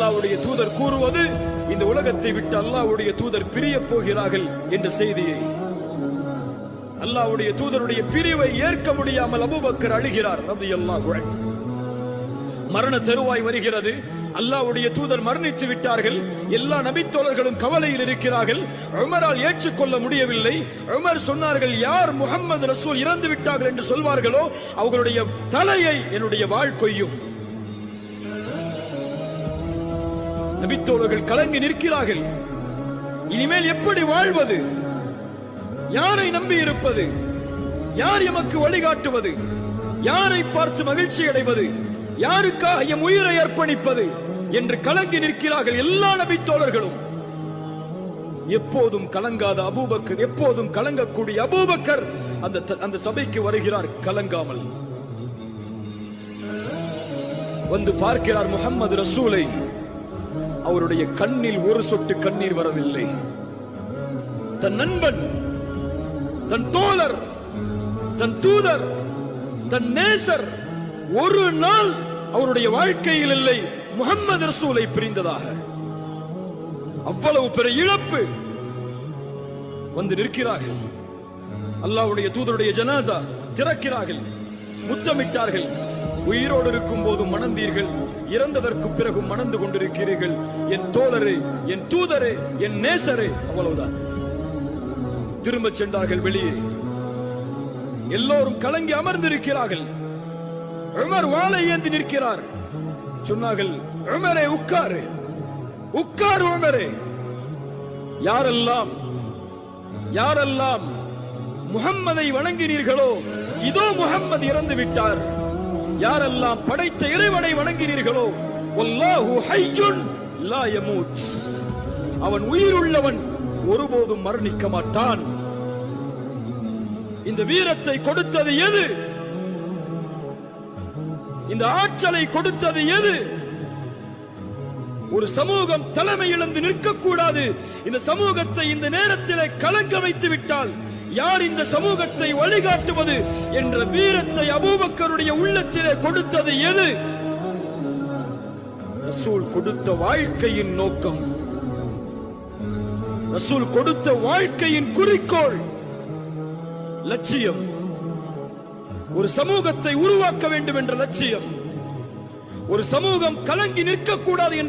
அல்லாவுடைய தூதர் கூறுவது இந்த உலகத்தை விட்டு அல்லாவுடைய தூதர் பிரிய போகிறார்கள் என்ற செய்தியை. அல்லாஹ்வுடைய தூதருடைய பிரிவை ஏற்க முடியாமல் அபுபக்கர் அழுகிறார் அது அன்ஹு. மரண தருவாய் வருகிறது. அல்லாஹ்வுடைய தூதர் மரணித்து விட்டார்கள். எல்லா நபித்தோழர்களும் கவலையில் இருக்கிறார்கள். உமரால் ஏற்றுக்கொள்ள முடியவில்லை. உமர் சொன்னார்கள் யார் முகமது ரசூல் இறந்து விட்டார்கள் என்று சொல்வார்களோ அவர்களுடைய தலையை என்னுடைய வாழ் கொய்யும். நபித்தோழர்கள் கலங்கி நிற்கிறார்கள். இனிமேல் எப்படி வாழ்வது? யாரை நம்பி இருப்பது யார் எமக்கு வழிகாட்டுவது? யாரை பார்த்து மகிழ்ச்சி அடைவது? யாருக்காக எம் உயிரை அர்ப்பணிப்பது? என்று கலங்கி நிற்கிறார்கள் எல்லா நபித்தோழர்களும். எப்போதும் கலங்காத அபூபக்கர் எப்போதும் கலங்கக்கூடிய அபூபக்கர் அந்த த- அந்த சபைக்கு வருகிறார் கலங்காமல். வந்து பார்க்கிறார் முகமது ரசூலை. அவருடைய கண்ணில் ஒரு சொட்டு கண்ணீர் வரவில்லை. தன் நண்பன் தன் தோழர் தன் தூதர் தன் நேசர் ஒரு நாள் அவருடைய வாழ்க்கையில் இல்லை முகம்மது ரசூலை பிரிந்ததாக. அவ்வளவு பெரிய இழப்பு வந்து நிற்கிறார்கள். அல்லாவுடைய தூதருடைய ஜனாசா திறக்கிறார்கள் முத்தமிட்டார்கள். உயிரோடு இருக்கும் போது மணந்தீர்கள். இறந்ததற்கு பிறகு மணந்து கொண்டிருக்கிறீர்கள். என் தோழரே என் தூதரே என் நேசரே. அவ்வளவுதான். திரும்பச் சென்றார்கள் வெளியே. எல்லோரும் கலங்கி அமர்ந்திருக்கிறார்கள். உமர் வாழை ஏந்தி நிற்கிறார். சொன்னார்கள் உமரே உட்காரு. உட்காரு உமரே. யாரெல்லாம்? யாரெல்லாம் முகம்மதை வணங்கினீர்களோ இதோ முகம்மது இறந்து விட்டார் யாரெல்லாம் படைத்த இறைவனை வணங்கினீர்களோ வல்லாஹு ஹய்யுன் லா யமூத். அவன் உயிருள்ளவன் ஒருபோதும் மரணிக்க மாட்டான். இந்த வீரத்தை கொடுத்தது எது? இந்த ஆற்றலை கொடுத்தது எது? ஒரு சமூகம் தலைமை இழந்து நிற்கக்கூடாது. இந்த சமூகத்தை இந்த நேரத்தில் கலங்க வைத்து விட்டால் யார் இந்த சமூகத்தை வழிகாட்டுவது என்ற வீரத்தை அபூபக்கருடைய உள்ளத்திலே கொடுத்தது எது? ரசூல் கொடுத்த வாழ்க்கையின் நோக்கம். ரசூல் கொடுத்த வாழ்க்கையின் குறிக்கோள். லட்சியம். ஒரு சமூகத்தை உருவாக்க வேண்டும் என்ற லட்சியம். ஒரு சமூகம் கலங்கி நிற்கக்கூடாது என்ற